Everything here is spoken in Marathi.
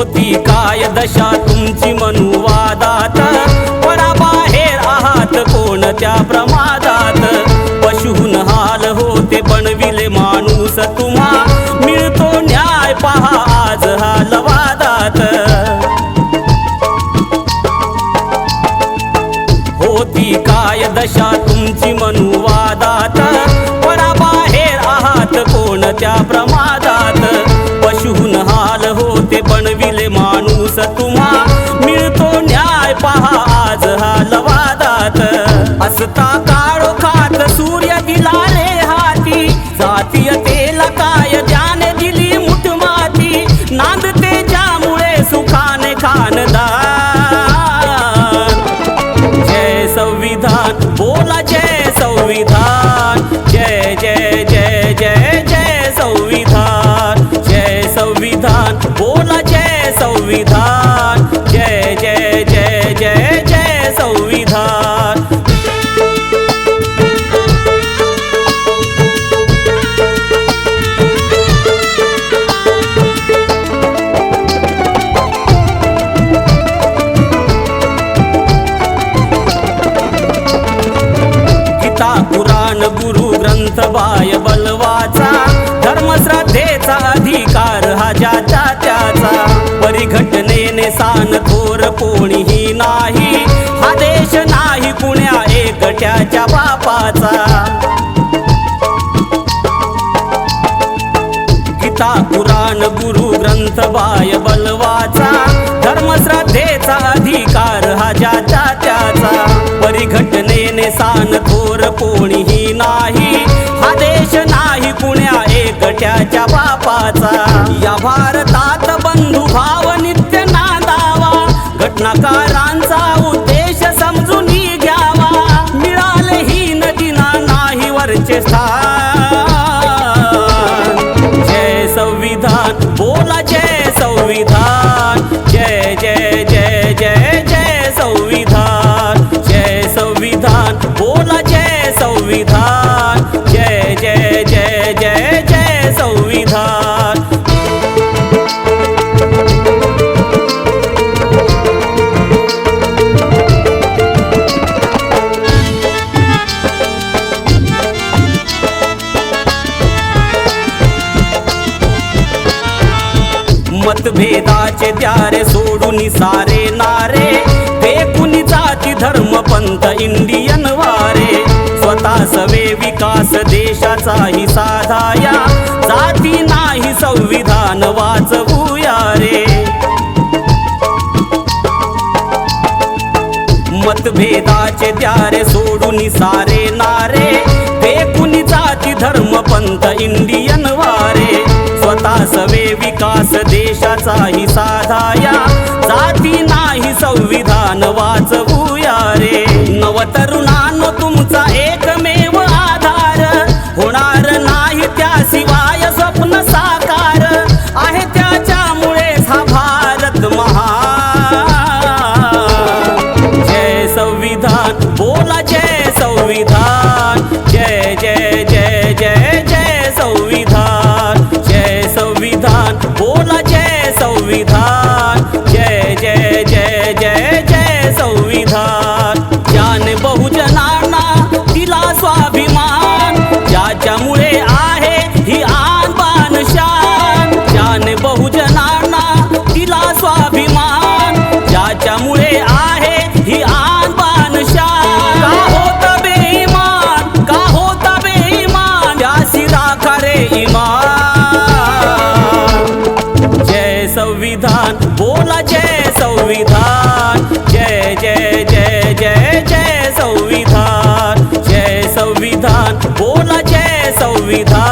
होती काय दशा? तुमची मनुवादात पराबाहेर आहात कोणत्या प्रमादात? पशुहून हाल होते बनविले माणूस तुम्हा. मिळतो न्याय पहा आज हा लवादात. होती काय दशा? तुमची मनुवा पुराण गुरु ग्रंथ बाय बलवाचा धर्मश्रद्धेचा अधिकार हा ज्याचा त्याचा. परिघटनेने सान थोर कोणीही नाही हा देश नाही पुण्या एकट्याच्या बापाचा गीता पुराण गुरु ग्रंथ बाय बापाचा या भारतात बंधू भाव नित्य नांदावा. घटनाकारांचा उद्देश समजून घ्यावा. मिळाले ही नदीना नाही वरचे स्थान. जय संविधान बोला जय संविधान. जय जय जय जय जय संविधान. जय संविधान बोला मतभेदाचे त्यारे सोडून सारे नारे. फेकून जाती धर्म पंत इंडियन वारे. स्वतः सवे विकास देशाचाही साधाया. जाती नाही संविधान वाचवूया रे. मतभेदाचे त्यारे सोडून सारे नारे. फेकून जाती धर्म पंत इंडियन वारे सवे विकास देशाचाही साधाया जाती नाही संविधान वाचवूया रे. नवतरुणा रे इमान। जय संविधान बोला जय संविधान। जय जय जय जय जय संविधान। जय संविधान बोला जय संविधान।